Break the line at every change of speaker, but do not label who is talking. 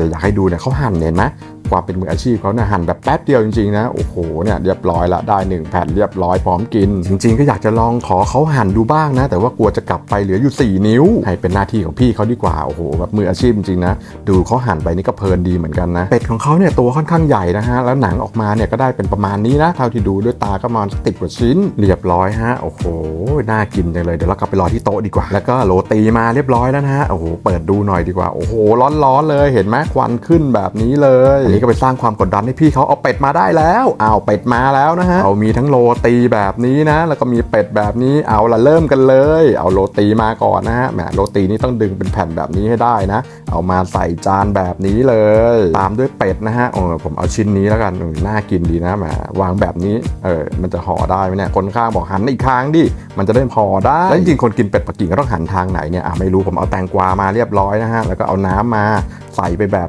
แต่อยากให้ดูเนี่ยเขาหั่นเนี่ยนะ ความเป็นมืออาชีพเขาเนี่ยหั่นแบบแป๊บเดียวจริงๆนะโอ้โหเนี่ยเรียบร้อยละได้หนึ่งแผ่นเรียบร้อยพร้อมกิน จริง ๆ ก็อยากจะลองขอเขาหั่นดูบ้างนะ แต่ว่ากลัวจะกลับไปเหลืออยู่ 4 นิ้ว ให้เป็นหน้าที่ของพี่เขาดีกว่าโอ้โหแบบมืออาชีพจริงๆนะดูเขาหั่นไปนี่ก็เพลินดีเหมือนกันนะเป็ดของเขาเนี่ยตัวค่อนข้างใหญ่นะฮะแล้วหนังออกมาเนี่ยก็ได้เป็นประมาณนี้นะเท่าที่ดูด้วยตาก็มาณสิบกว่าชิ้นเรียบร้อยฮะโอ้โหน่ากินจังเลยเดี๋ยวเรากลับไปรอที่โต๊ะดีกว่า แล้วก็โรตีมาเรียบร้อยแล้วนะฮะโอ้โหเปิดดูหน่อยดีกว่าโอ้โหร้อนๆเลยเห็นไหมควันขึ้นแบบนี้เลยอันนี้ก็ไปสร้างความกดดันให้พี่เขาเอาเป็ดมาได้แล้วอ้าวเป็ดมาแล้วนะฮะเอามีทั้งโรตีแบบนี้นะ แล้วก็มีเป็ดแบบนี้เอาละเริ่มกันเลย เอาโรตีมาก่อนนะฮะแหมโรตีนี่ต้องดึงเป็นแผ่นแบบนี้ให้ได้นะ เอามาใส่จานแบบนี้เลย ตามด้วยเป็ดนะฮะโอ้ผมเอาชิ้นนี้แล้วกันน่ากินดีนะแหมวางแบบนี้เออมันจะห่อได้ไหมเนี่ยคนข้างบอกหันอีกทางดิมันจะได้พอได้แล้วจริงๆคนกินเป็ดปักกิ่งก็ต้องหันทางไหนเนี่ยอะไม่รู้ผมเอาแตงกวามาเรียบร้อยนะฮะแล้วก็เอาน้ำมาใส่ไปแบบ